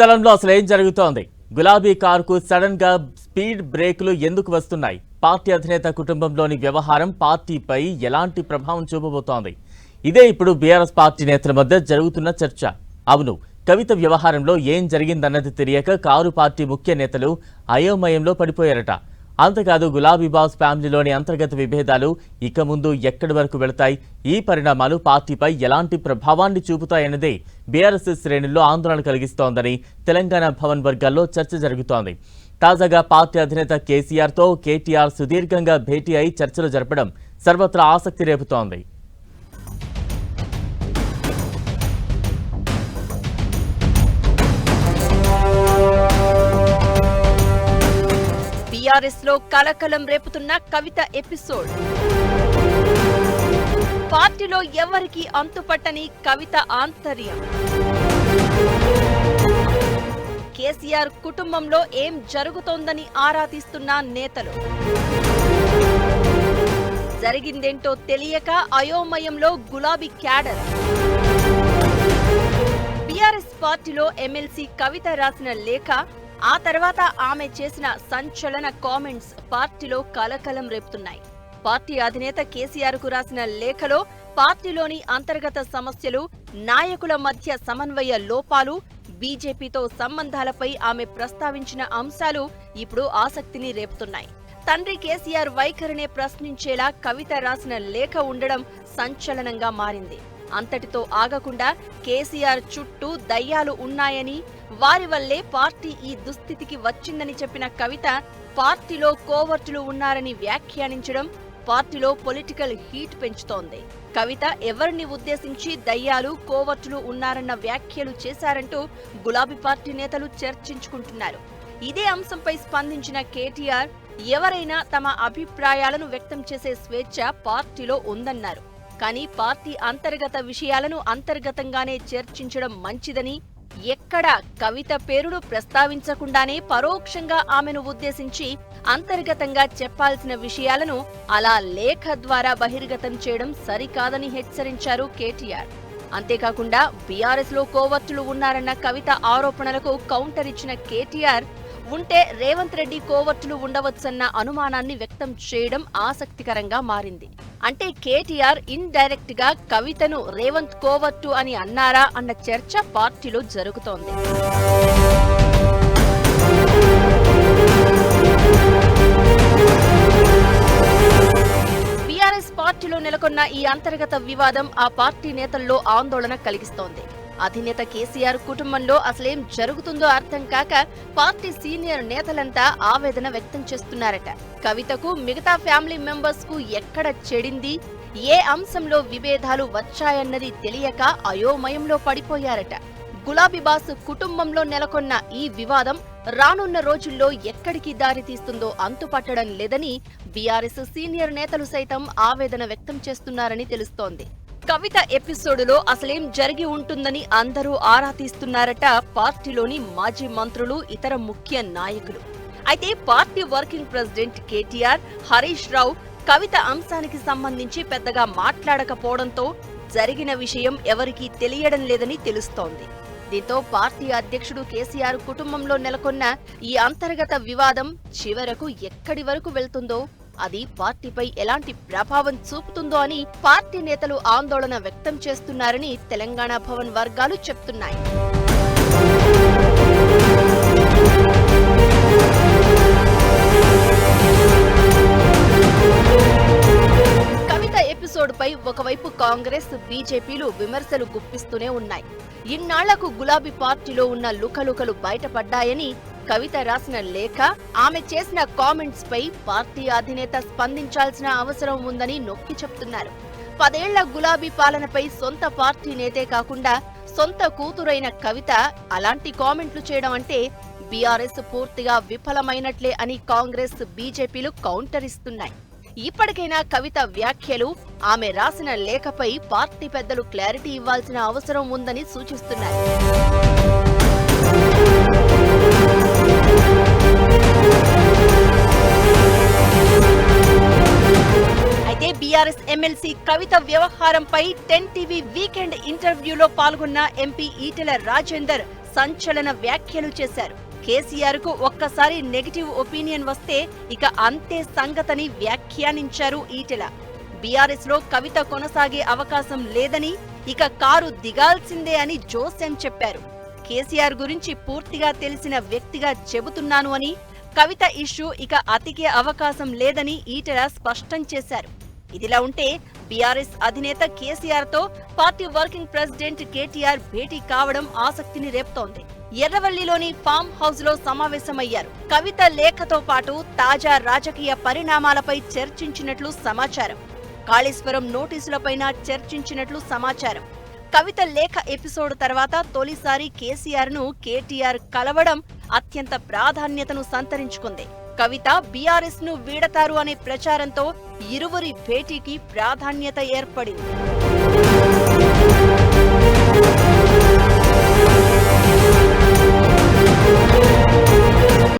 దళంలో అసలు ఏం జరుగుతోంది? గులాబీ కారుకు సడన్గా స్పీడ్ బ్రేకులు ఎందుకు వస్తున్నాయి? పార్టీ అధినేత కుటుంబంలోని వ్యవహారం పార్టీపై ఎలాంటి ప్రభావం చూపబోతోంది? ఇదే ఇప్పుడు బీఆర్ఎస్ పార్టీ నేతల మధ్య జరుగుతున్న చర్చ. అవును కవిత వ్యవహారంలో ఏం జరిగిందన్నది తెలియక కారు పార్టీ ముఖ్య నేతలు అయోమయంలో పడిపోయారట. అంతేకాదు గులాబీ బాస్ ఫ్యామిలీలోని అంతర్గత విభేదాలు ఇక ముందు ఎక్కడి వరకు వెళతాయి? ఈ పరిణామాలు పార్టీపై ఎలాంటి ప్రభావాన్ని చూపుతాయన్నదే బీఆర్ఎస్ శ్రేణుల్లో ఆందోళన కలిగిస్తోందని తెలంగాణ భవన్ వర్గాల్లో చర్చ జరుగుతోంది. తాజాగా పార్టీ అధినేత కేసీఆర్తో కేటీఆర్ సుదీర్ఘంగా భేటీ అయి చర్చలు జరపడం సర్వత్రా ఆసక్తి రేపుతోంది. టీఆర్ఎస్లో కలకలం రేపుతున్న కవిత ఎపిసోడ్. పార్టీలో ఎవరికి అంతుపట్టని కవిత ఆంతర్యం. కేసీఆర్ కుటుంబంలో ఏం జరుగుతోందని ఆరా తీస్తున్న నేతలు. జరిగిందేంటో తెలియక అయోమయంలో గులాబీ క్యాడర్. టీఆర్ఎస్ పార్టీలో ఎమ్మెల్సీ కవిత రాసిన లేఖ ఆ తర్వాత ఆమె చేసిన సంచలన కామెంట్స్ పార్టీలో కలకలం రేపుతున్నాయి. పార్టీ అధినేత కేసీఆర్కు రాసిన లేఖలో పార్టీలోని అంతర్గత సమస్యలు నాయకుల మధ్య సమన్వయ లోపాలు బీజేపీతో సంబంధాలపై ఆమె ప్రస్తావించిన అంశాలు ఇప్పుడు ఆసక్తిని రేపుతున్నాయి. తండ్రి కేసీఆర్ వైఖరినే ప్రశ్నించేలా కవిత రాసిన లేఖ ఉండడం సంచలనంగా మారింది. అంతటితో ఆగకుండా కేసీఆర్ చుట్టూ దయ్యాలు ఉన్నాయని వారి వల్లే పార్టీ ఈ దుస్థితికి వచ్చిందని చెప్పిన కవిత పార్టీలో కోవర్టులు ఉన్నారని వ్యాఖ్యానించడం పార్టీలో పొలిటికల్ హీట్ పెంచుతోంది. కవిత ఎవరిని ఉద్దేశించి దయ్యాలు కోవర్టులు ఉన్నారన్న వ్యాఖ్యలు చేశారంటూ గులాబీ పార్టీ నేతలు చర్చించుకుంటున్నారు. ఇదే అంశంపై స్పందించిన కేటీఆర్ ఎవరైనా తమ అభిప్రాయాలను వ్యక్తం చేసే స్వేచ్ఛ పార్టీలో ఉందన్నారు. కానీ పార్టీ అంతర్గత విషయాలను అంతర్గతంగానే చర్చించడం మంచిదని ఎక్కడా కవిత పేరును ప్రస్తావించకుండానే పరోక్షంగా ఆమెను ఉద్దేశించి అంతర్గతంగా చెప్పాల్సిన విషయాలను అలా లేఖ ద్వారా బహిర్గతం చేయడం సరికాదని హెచ్చరించారు కేటీఆర్. అంతేకాకుండా బీఆర్ఎస్లో కోవత్తులు ఉన్నారన్న కవిత ఆరోపణలకు కౌంటర్ ఇచ్చిన కేటీఆర్ ఉంటే రేవంత్ రెడ్డి కోవర్టులు ఉండవచ్చన్న అనుమానాన్ని వ్యక్తం చేయడం ఆసక్తికరంగా మారింది. అంటే కేటీఆర్ ఇన్గా కవితను రేవంత్ కోవర్టు అని అన్నారా అన్న చర్చ పార్టీలో జరుగుతోంది. పార్టీలో నెలకొన్న ఈ అంతర్గత వివాదం ఆ పార్టీ నేతల్లో ఆందోళన కలిగిస్తోంది. అధినేత కేసీఆర్ కుటుంబంలో అసలేం జరుగుతుందో అర్థం కాక పార్టీ సీనియర్ నేతలంతా ఆవేదన వ్యక్తం చేస్తున్నారట. కవితకు మిగతా ఫ్యామిలీ మెంబర్స్కు ఎక్కడ చెడింది? ఏ అంశంలో విభేదాలు వచ్చాయన్నది తెలియక అయోమయంలో పడిపోయారట. గులాబీ బాస్ కుటుంబంలో నెలకొన్న ఈ వివాదం రానున్న రోజుల్లో ఎక్కడికి దారి తీస్తుందో అంతుపట్టడం లేదని బీఆర్ఎస్ సీనియర్ నేతలు సైతం ఆవేదన వ్యక్తం చేస్తున్నారని తెలుస్తోంది. కవిత ఎపిసోడులో అసలేం జరిగి ఉంటుందని అందరూ ఆరా తీస్తున్నారట పార్టీలోని మాజీ మంత్రులు ఇతర ముఖ్య నాయకులు. అయితే party working president KTR Harish Rao Kavitha అంశానికి సంబంధించి పెద్దగా మాట్లాడకపోవడంతో జరిగిన విషయం ఎవరికీ తెలియడం లేదని తెలుస్తోంది. దీంతో పార్టీ అధ్యక్షుడు కేసీఆర్ కుటుంబంలో నెలకొన్న ఈ అంతర్గత వివాదం చివరకు ఎక్కడి వరకు వెళ్తుందో అది పార్టీపై ఎలాంటి ప్రభావం చూపుతుందో అని పార్టీ నేతలు ఆందోళన వ్యక్తం చేస్తున్నారని తెలంగాణ భవన్ వర్గాలు చెప్తున్నాయి. కవిత ఒకవైపు కాంగ్రెస్ బీజేపీలు విమర్శలు గుప్పిస్తూనే ఉన్నాయి. ఇన్నాళ్ళకు గులాబీ పార్టీలో ఉన్న లుకలుకలు బయటపడ్డాయని కవిత రాసిన లేఖ ఆమె చేసిన కామెంట్స్ పై పార్టీ అధినేత స్పందించాల్సిన అవసరం ఉందని నొక్కి చెప్తున్నారు. పదేళ్ళ గులాబీ పాలనపై సొంత పార్టీ నేతే కాకుండా సొంత కూతురైన కవిత అలాంటి కామెంట్లు చేయడం అంటే బీఆర్ఎస్ పూర్తిగా విఫలమైనట్లే అని కాంగ్రెస్ బీజేపీలు కౌంటర్ ఇస్తున్నాయి. ఇప్పటికైనా కవిత వ్యాఖ్యలు ఆమె రాసిన లేఖపై పార్టీ పెద్దలు క్లారిటీ ఇవ్వాల్సిన అవసరం ఉందని సూచిస్తున్నారు టీఆర్ఎస్ ఎమ్మెల్సీ కవిత వ్యవహారంపై టెన్ టీవీ వీకెండ్ ఇంటర్వ్యూలో పాల్గొన్న ఎంపీ ఈటెల రాజేందర్ సంచలన వ్యాఖ్యలు చేశారు. కేసీఆర్కు ఒక్కసారి నెగిటివ్ ఒపీనియన్ వస్తే ఇక అంతే సంగతని వ్యాఖ్యానించారు ఈటెల. బీఆర్ఎస్లో కవిత కొనసాగే అవకాశం లేదని ఇక కారు దిగాల్సిందే అని జోసెం చెప్పారు. కేసీఆర్ గురించి పూర్తిగా తెలిసిన వ్యక్తిగా చెబుతున్నాను అని కవిత ఇష్యూ ఇక అతికే అవకాశం లేదని ఈటెల స్పష్టం చేశారు. ఇదిలా ఉంటే బీఆర్ఎస్ అధినేత కేసీఆర్తో పార్టీ వర్కింగ్ ప్రెసిడెంట్ కేటీఆర్ భేటీ కావడం ఆసక్తిని రేపుతోంది. ఎర్రవల్లిలోని ఫామ్ హౌస్లో సమావేశమయ్యారు. కవిత లేఖతో పాటు తాజా రాజకీయ పరిణామాలపై చర్చించినట్లు సమాచారం. కాళేశ్వరం నోటీసులపైన చర్చించినట్లు సమాచారం. కవిత లేఖ ఎపిసోడ్ తర్వాత తొలిసారి కేసీఆర్ను కేటీఆర్ కలవడం అత్యంత ప్రాధాన్యతను సంతరించుకుంది. కవిత బీఆర్ఎస్ను వీడతారు అనే ప్రచారంతో ఇరువురి భేటీకి ప్రాధాన్యత ఏర్పడింది.